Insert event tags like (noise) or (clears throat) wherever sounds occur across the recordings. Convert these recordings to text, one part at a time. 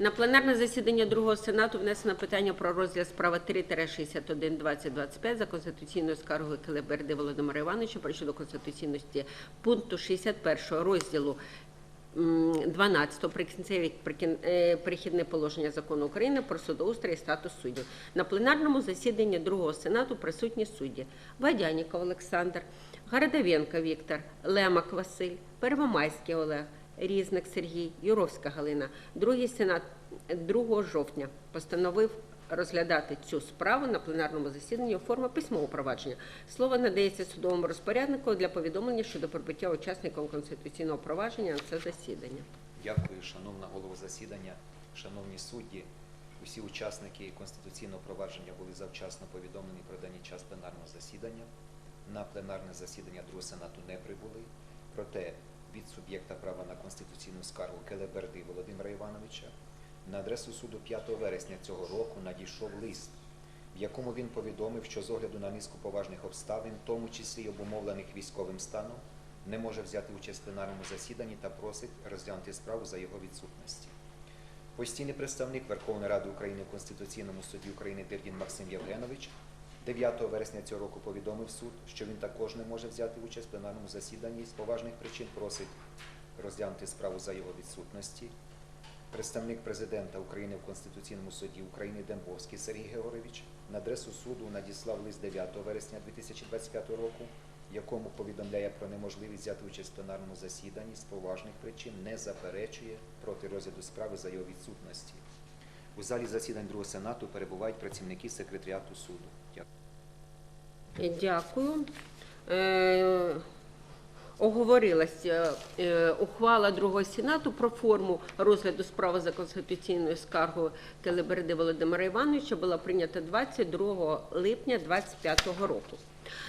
На пленарне засідання другого сенату внесено питання про розгляд справи 3-61-2025 за конституційною скаргою Келеберди Володимира Івановича про щодо конституційності пункту 61 розділу 12 прикінцеві прикін- е, положення закону України про судоустрій і статус суддів. На пленарному засіданні другого сенату присутні судді Вадяніков Олександр, Гарадовенко Віктор, Лемак Василь, Первомайський Олег, Різник Сергій, Юровська Галина. Другий сенат 2 жовтня постановив розглядати цю справу на пленарному засіданні у формі письмового провадження. Слово надається судовому розпоряднику для повідомлення щодо прибуття учасником конституційного провадження на це засідання. Дякую, шановна голова засідання, шановні судді. Усі учасники конституційного провадження були завчасно повідомлені про даний час пленарного засідання. На пленарне засідання другого сенату не прибули. Проте від суб'єкта права на конституційну скаргу Келеберди Володимира Івановича на адресу суду 5 вересня цього року надійшов лист, в якому він повідомив, що з огляду на низку поважних обставин, в тому числі й обумовлених військовим станом, не може взяти участь в пленарному засіданні та просить розглянути справу за його відсутності. Постійний представник Верховної Ради України в Конституційному суді України Дирдін Максим Євгенович 9 вересня цього року повідомив суд, що він також не може взяти участь в пленарному засіданні і з поважних причин просить розглянути справу за його відсутності. Представник президента України в Конституційному суді України Дембовський Сергій Георгійович на адресу суду надіслав лист 9 вересня 2025 року, якому повідомляє про неможливість взяти участь в пленарному засіданні з поважних причин, не заперечує проти розгляду справи за його відсутності. У залі засідань Другого Сенату перебувають працівники секретаріату суду. Дякую. Дякую. Е, Оговорилася е, ухвала другого сенату про форму розгляду справи за конституційною скаргою Келеберди Володимира Івановича була прийнята 22 липня 2025 року.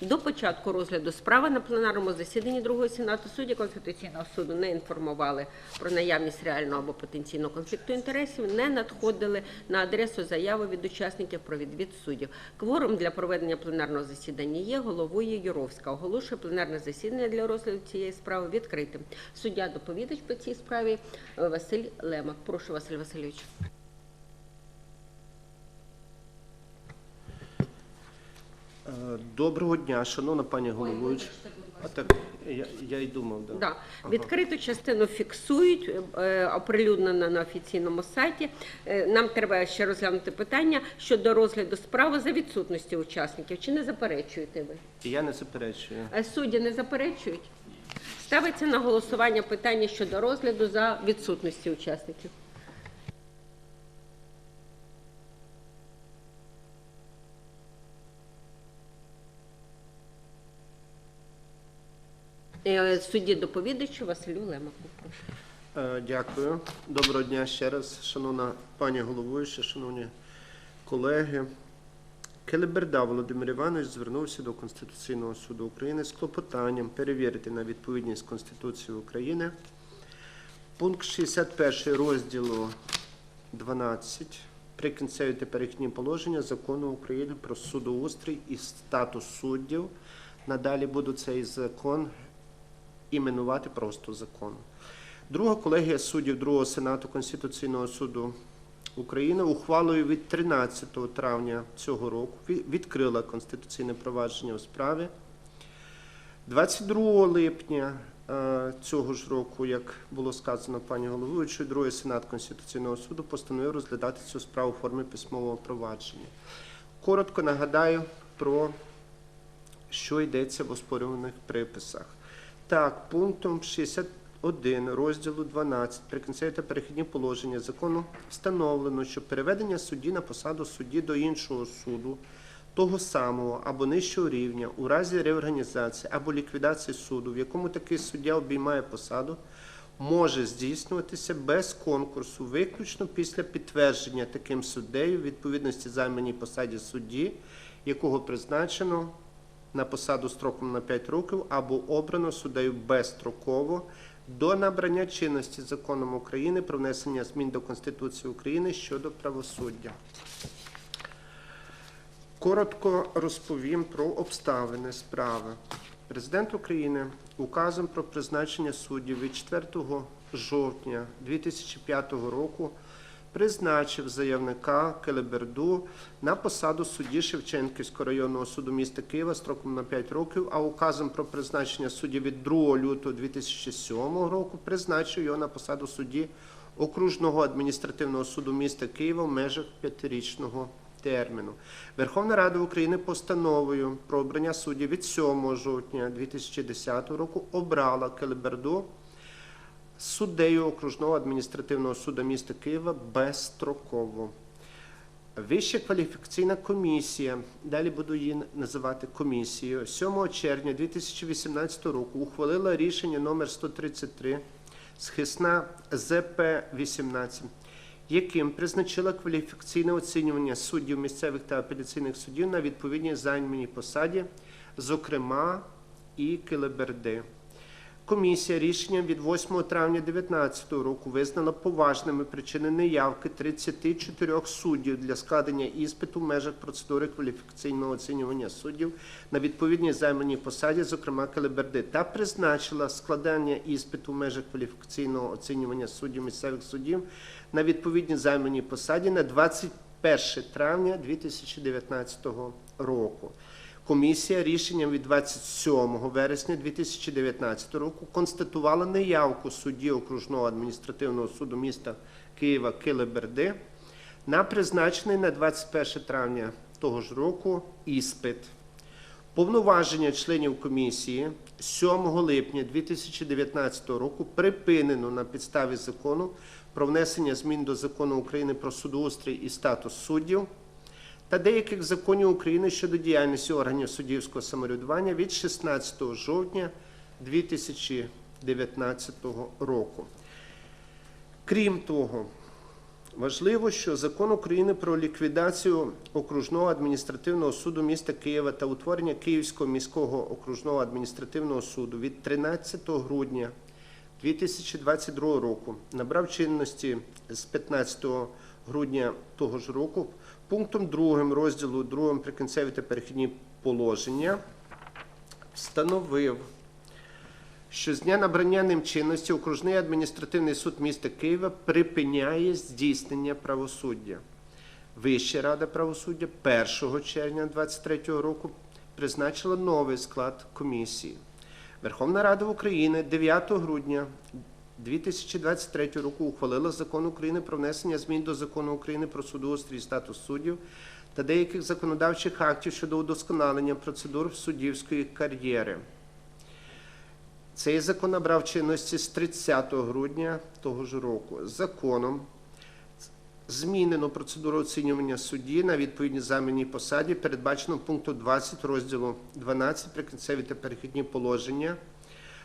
До початку розгляду справи на пленарному засіданні другого сенату судді Конституційного суду не інформували про наявність реального або потенційного конфлікту інтересів, не надходили на адресу заяви від учасників про відвід суддів. Кворум для проведення пленарного засідання є головою Юровська. Оголошує пленарне засідання для розгляду цієї справи відкритим. Суддя доповідач по цій справі Василь Лемак. Прошу, Василь Васильович. Доброго дня, шановна пані головуюча. А так, я, я й думав, да. Да. Ага. Відкриту частину фіксують, е, оприлюднено на офіційному сайті. Е, Нам треба ще розглянути питання щодо розгляду справи за відсутності учасників. Чи не заперечуєте ви? Я не заперечую. Е, Судді не заперечують? Ставиться на голосування питання щодо розгляду за відсутності учасників. Судді доповідачу Василю Лемаку. Е, Дякую. Доброго дня ще раз, шановна пані головуюча, шановні колеги. Келеберда Володимир Іванович звернувся до Конституційного суду України з клопотанням перевірити на відповідність Конституції України пункт 61 розділу 12 прикінцеві та перехідні положення закону України про судоустрій і статус суддів. Надалі буду цей закон іменувати просто закон. Друга колегія суддів Другого Сенату Конституційного суду України ухвалою від 13 травня цього року відкрила конституційне провадження у справі. 22 липня е, цього ж року, як було сказано пані головуючою, Другий Сенат Конституційного суду постановив розглядати цю справу у формі письмового провадження. Коротко нагадаю про що йдеться в оспорюваних приписах. Так, пунктом 61 розділу 12 прикінцеві та перехідні положення закону встановлено, що переведення судді на посаду судді до іншого суду того самого або нижчого рівня у разі реорганізації або ліквідації суду, в якому такий суддя обіймає посаду, може здійснюватися без конкурсу, виключно після підтвердження таким суддею відповідності займаній посаді судді, якого призначено на посаду строком на 5 років або обрано суддею безстроково до набрання чинності законом України про внесення змін до Конституції України щодо правосуддя. Коротко розповім про обставини справи. Президент України указом про призначення суддів від 4 жовтня 2005 року призначив заявника Келеберду на посаду судді Шевченківського районного суду міста Києва строком на 5 років, а указом про призначення судді від 2 лютого 2007 року призначив його на посаду судді окружного адміністративного суду міста Києва в межах п'ятирічного терміну. Верховна Рада України постановою про обрання суддів від 7 жовтня 2010 року обрала Келеберду суддею окружного адміністративного суду міста Києва безстроково. Вища кваліфікаційна комісія, далі буду її називати комісією, 7 червня 2018 року ухвалила рішення номер 133 схисна ЗП-18, яким призначила кваліфікаційне оцінювання суддів місцевих та апеляційних судів на відповідній займаній посаді, зокрема і Килеберди. Комісія рішенням від 8 травня 2019 року визнала поважними причини неявки 34 суддів для складення іспиту в межах процедури кваліфікаційного оцінювання суддів на відповідній займаній посаді, зокрема Келеберди, та призначила складання іспиту в межах кваліфікаційного оцінювання суддів місцевих суддів на відповідній займаній посаді на 21 травня 2019 року. Комісія рішенням від 27 вересня 2019 року констатувала неявку судді окружного адміністративного суду міста Києва Килеберди на призначений на 21 травня того ж року іспит. Повноваження членів комісії 7 липня 2019 року припинено на підставі закону про внесення змін до закону України про судоустрій і статус суддів та деяких законів України щодо діяльності органів суддівського самоврядування від 16 жовтня 2019 року. Крім того, важливо, що закон України про ліквідацію окружного адміністративного суду міста Києва та утворення Київського міського окружного адміністративного суду від 13 грудня 2022 року набрав чинності з 15 грудня того ж року пунктом 2 розділу 2 прикінцеві та перехідні положення встановив, що з дня набрання ним чинності окружний адміністративний суд міста Києва припиняє здійснення правосуддя. Вища рада правосуддя 1 червня 2023 року призначила новий склад комісії. Верховна Рада України 9 грудня 2023 року ухвалила закон України про внесення змін до закону України про судоустрій і статус суддів та деяких законодавчих актів щодо удосконалення процедур суддівської кар'єри. Цей закон набрав чинності з 30 грудня того ж року. Законом змінено процедуру оцінювання судді на відповідній замінній посаді, передбачено пунктом 20 розділу 12 прикінцеві та перехідні положення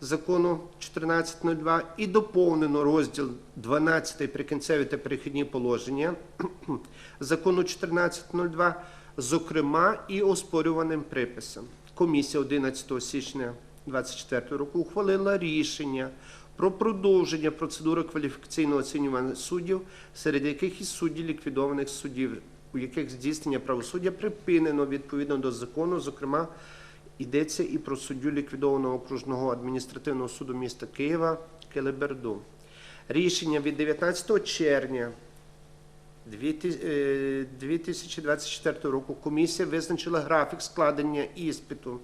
закону 1402 і доповнено розділ 12 прикінцеві та перехідні положення (clears throat) закону 1402, зокрема і оспорюваним приписом. Комісія 11 січня 2024 року ухвалила рішення про продовження процедури кваліфікаційного оцінювання суддів, серед яких і судді ліквідованих суддів, у яких здійснення правосуддя припинено відповідно до закону, зокрема Йдеться і про суддю ліквідованого окружного адміністративного суду міста Києва Келеберду. Рішення від 19 червня 2024 року комісія визначила графік складення іспиту.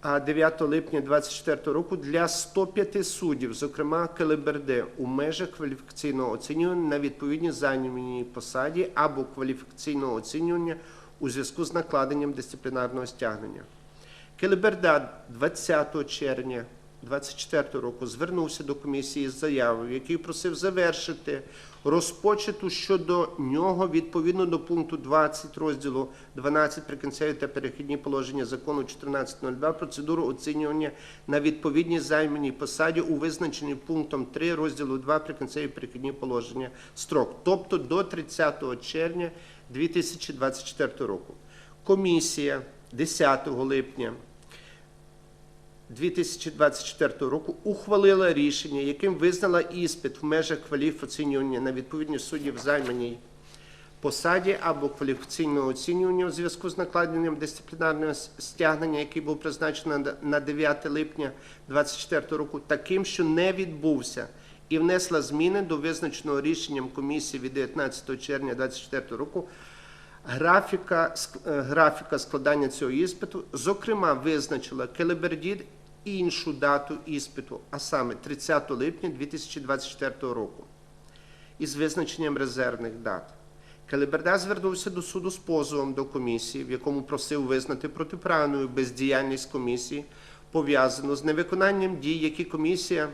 А 9 липня 2024 року для 105 суддів, зокрема Келеберде, у межах кваліфікаційного оцінювання на відповідній займаній посаді або кваліфікаційного оцінювання у зв'язку з накладенням дисциплінарного стягнення. Келеберда 20 червня 2024 року звернувся до комісії з заявою, в якій просив завершити розпочату щодо нього відповідно до пункту 20 розділу 12 прикінцеві та перехідні положення закону 1402 процедуру оцінювання на відповідній займаній посаді у визначенні пунктом 3 розділу 2 прикінцеві перехідні положення строк, тобто до 30 червня 2024 року. Комісія 10 липня 2024 року ухвалила рішення, яким визнала іспит в межах кваліфоцінювання на відповідність суддів займаній посаді або кваліфікаційного оцінювання у зв'язку з накладенням дисциплінарного стягнення, який був призначений на- на 9 липня 2024 року, таким, що не відбувся, і внесла зміни до визначеного рішенням комісії від 19 червня 2024 року графіка, е, графіка складання цього іспиту, зокрема, визначила Келебердід іншу дату іспиту, а саме 30 липня 2024 року із визначенням резервних дат. Келеберда звернувся до суду з позовом до комісії, в якому просив визнати протиправною бездіяльність комісії, пов'язану з невиконанням дій, які комісія,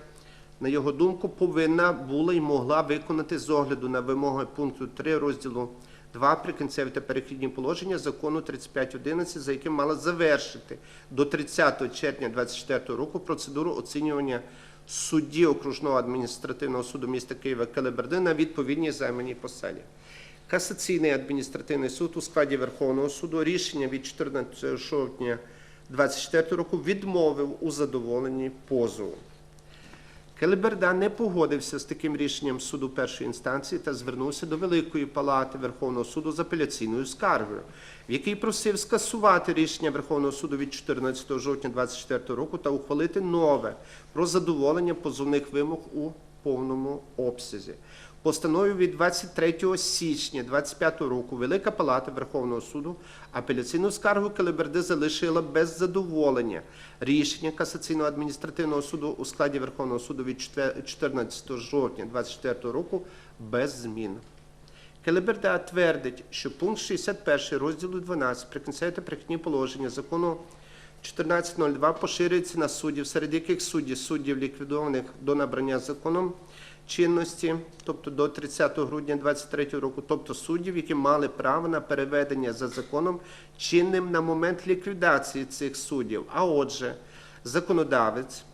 на його думку, повинна була і могла виконати з огляду на вимоги пункту 3 розділу 2 прикінцеві та перехідні положення закону 3511, за яким мала завершити до 30 червня 2024 року процедуру оцінювання судді окружного адміністративного суду міста Києва Келеберди на відповідній займаній посаді. Касаційний адміністративний суд у складі Верховного суду рішення від 14 жовтня 2024 року відмовив у задоволенні позову. Келеберда не погодився з таким рішенням суду першої інстанції та звернувся до Великої палати Верховного суду з апеляційною скаргою, в якій просив скасувати рішення Верховного суду від 14 жовтня 2024 року та ухвалити нове про задоволення позовних вимог у повному обсязі. Постановою від 23 січня 2025 року Велика Палата Верховного суду апеляційну скаргу Келеберди залишила без задоволення рішення касаційного адміністративного суду у складі Верховного суду від 14 жовтня 2024 року без змін. Келеберда твердить, що пункт 61 розділу 12 прикінцеві та прихідні положення закону 1402 поширюється на суддів, серед яких судді суддів ліквідованих до набрання законом чинності, тобто до 30 грудня 2023 року, тобто суддів, які мали право на переведення за законом чинним на момент ліквідації цих суддів. А отже, законодавець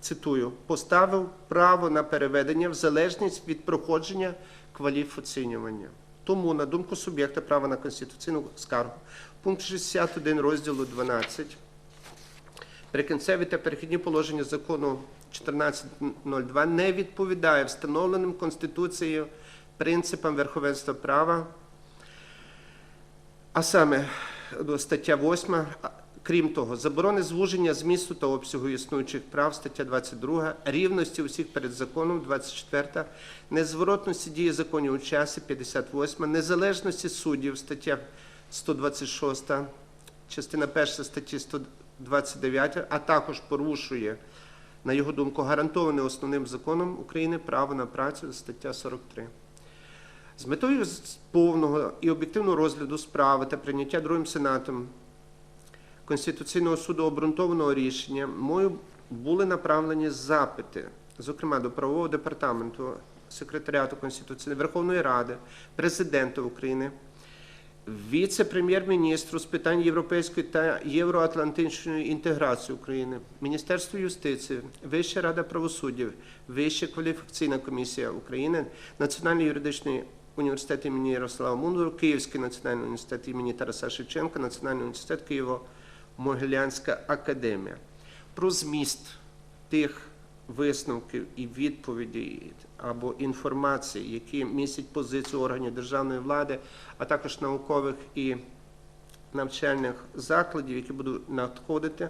цитую, поставив право на переведення в залежність від проходження кваліфоцінювання. Тому, на думку суб'єкта права на конституційну скаргу, пункт 61 розділу 12 Прикінцеві та перехідні положення закону 1402 не відповідає встановленим Конституцією принципам верховенства права, а саме стаття 8, крім того, заборони звуження змісту та обсягу існуючих прав, стаття 22, рівності усіх перед законом, 24, незворотності дії законів у часі, 58, незалежності суддів, стаття 126, частина 1 статті 129, а також порушує, на його думку, гарантоване основним законом України право на працю, стаття 43. З метою повного і об'єктивного розгляду справи та прийняття другим сенатом Конституційного суду обґрунтованого рішення мною були направлені запити, зокрема до правового департаменту, секретаріату Конституційної Верховної Ради, президента України, віце-прем'єр-міністру з питань європейської та євроатлантичної інтеграції України, Міністерству юстиції, Вища рада правосуддя, Вища кваліфікаційна комісія України, Національний юридичний університет імені Ярослава Мундуру, Київський національний університет імені Тараса Шевченка, Національний університет Києво-Могилянська академія. Про зміст тих висновків і відповідей або інформації, які містять позицію органів державної влади, а також наукових і навчальних закладів, які будуть надходити,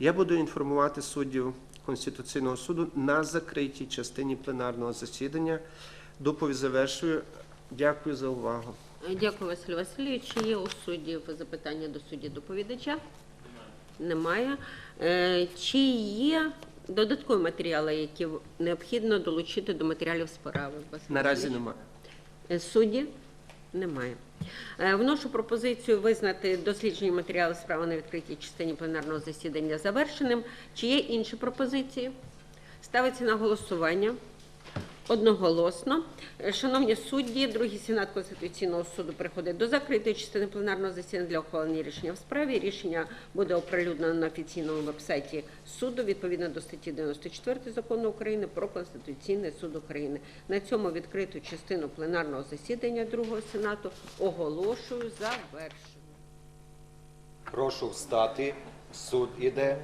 я буду інформувати суддів Конституційного суду на закритій частині пленарного засідання. Доповідь завершую. Дякую за увагу. Дякую, Василь Васильович. Чи є у суддів запитання до судді доповідача? Немає. Е, Чи є додаткові матеріали, які необхідно долучити до матеріалів справи? Наразі немає. Е, Судді? Немає. Е, Вношу пропозицію визнати досліджені матеріали справи на відкритій частині пленарного засідання завершеним. Чи є інші пропозиції? Ставиться на голосування. Одноголосно. Е, Шановні судді, другий сенат Конституційного суду приходить до закритої частини пленарного засідання для ухвалення рішення в справі. Рішення буде оприлюднено на офіційному вебсайті суду відповідно до статті 94 закону України про Конституційний суд України. На цьому відкриту частину пленарного засідання другого сенату оголошую завершеною. Прошу встати. Суд іде.